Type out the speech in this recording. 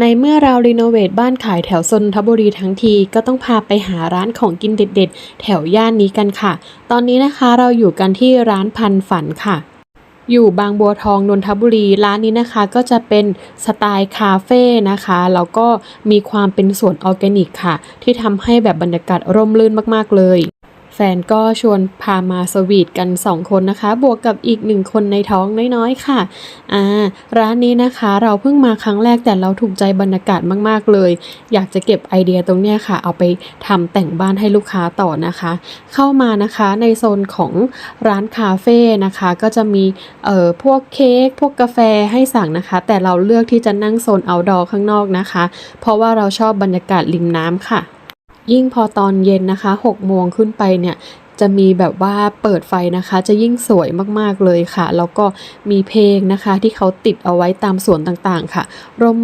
ในเมื่อเรารีโนเวทบ้านขายแถวซนทบุรีทั้งที ก็ต้องพาไปหาร้านของกินเด็ดๆ แถวย่านนี้กันค่ะ ตอนนี้นะคะเราอยู่กันที่ร้านพันฝันค่ะ อยู่บางบัวทองนนทบุรีร้านนี้นะคะก็จะเป็นสไตล์คาเฟ่นะคะแล้วก็มีความเป็นสวนออร์แกนิกค่ะ ที่ทำให้แบบบรรยากาศร่มรื่นมากๆเลย แฟนก็ชวนพามาสวีทกัน 2 คนนะคะ บวกกับอีกหนึ่งคนในท้องน้อยๆค่ะ อ่า ร้านนี้นะคะเราเพิ่งมาครั้งแรกแต่เราถูกใจบรรยากาศมากๆเลย อยากจะเก็บไอเดียตรงเนี้ยค่ะ เอาไปทำแต่งบ้านให้ลูกค้าต่อนะคะ เข้ามานะคะในโซนของร้านคาเฟ่นะคะ ก็จะมีเอ่อพวกเค้กพวกกาแฟให้สั่งนะคะ แต่เราเลือกที่จะนั่งโซน outdoor ข้างนอกนะคะ เพราะว่าเราชอบบรรยากาศริมน้ำค่ะ ยิ่งพอตอนเย็นนะคะ6โมงขึ้นไปเนี่ยจะมีแบบว่าเปิดไฟนะคะ จะยิ่งสวยมากๆเลยค่ะ แล้วก็มีเพลงนะคะที่เขาติดเอาไว้ตามสวนต่างๆค่ะ ร่ม